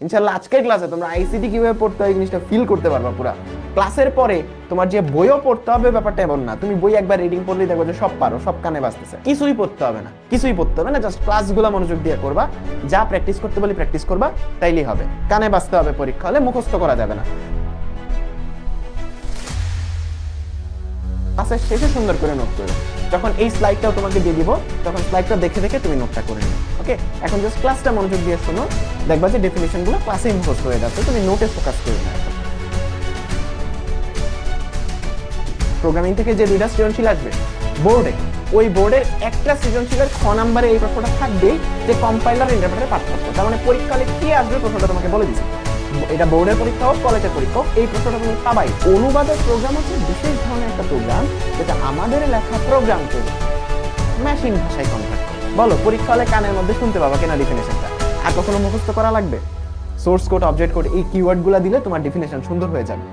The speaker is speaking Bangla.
ইনশাল্লাহ আজকের ক্লাসে তোমরা আইসিটি কীভাবে পড়তে হয় জিনিসটা ফিল করতে পারবা পুরা। ক্লাসের পরে তোমার যে বইও পড়তে হবে ব্যাপারটা এমন না। তুমি বই একবার রিডিং পড়লেই দেখবে যে সব পারো, সব কানে বাজতেছে। কিছুই পড়তে হবে না, কিছুই পড়তে হবে না জাস্ট ক্লাসগুলো মনোযোগ দিয়ে করবা যা প্র্যাকটিস করতে বলি প্র্যাকটিস করবা, তাইলেই হবে। কানে বাজতে হবে পরীক্ষা হলে মুখস্থ করা যাবে না। ক্লাসের শেষে সুন্দর করে নোট করো যখন এই স্লাইডটাও তোমাকে দিয়ে দিব, তখন স্লাইডটা দেখে দেখে তুমি নোটটা করে নিও ওকে এখন জাস্ট ক্লাসটা মনোযোগ দিয়ে শোনো, দেখবা যে ডেফিনেশনগুলো ক্লাসে মুখস্থ হয়ে যাচ্ছে, তুমি নোটে ফোকাস করে না প্রোগ্রামিং থেকে যে দুইটা সৃজনশীল আসবে বোর্ডে ওই বোর্ডের একটা সৃজনশীলের খ নাম্বারে এই প্রশ্নটা থাকবেই যে কম্পাইলার ইন্টারপ্রেটার পার্থক্য। তার মানে পরীক্ষালে কি আসবে প্রশ্নটা তোমাকে বলে দিচ্ছি। এটা বোর্ডের পরীক্ষা হোক কলেজের পরীক্ষা হোক, এই প্রশ্নটা তুমি পাবাই। অনুবাদের প্রোগ্রাম হচ্ছে বিশেষ ধরনের আমাদের লেখা প্রোগ্রামকে মেশিন ভাষায় কনভার্ট বলো, পরীক্ষা হলে কানের মধ্যে শুনতে পাবা কেনা ডিফিনেশনটা আর কখনো মুখস্থ করা লাগবে? সোর্স কোড অবজেক্ট কোড এই কিওয়ার্ডগুলো দিলে তোমার ডিফিনেশন সুন্দর হয়ে যাবে।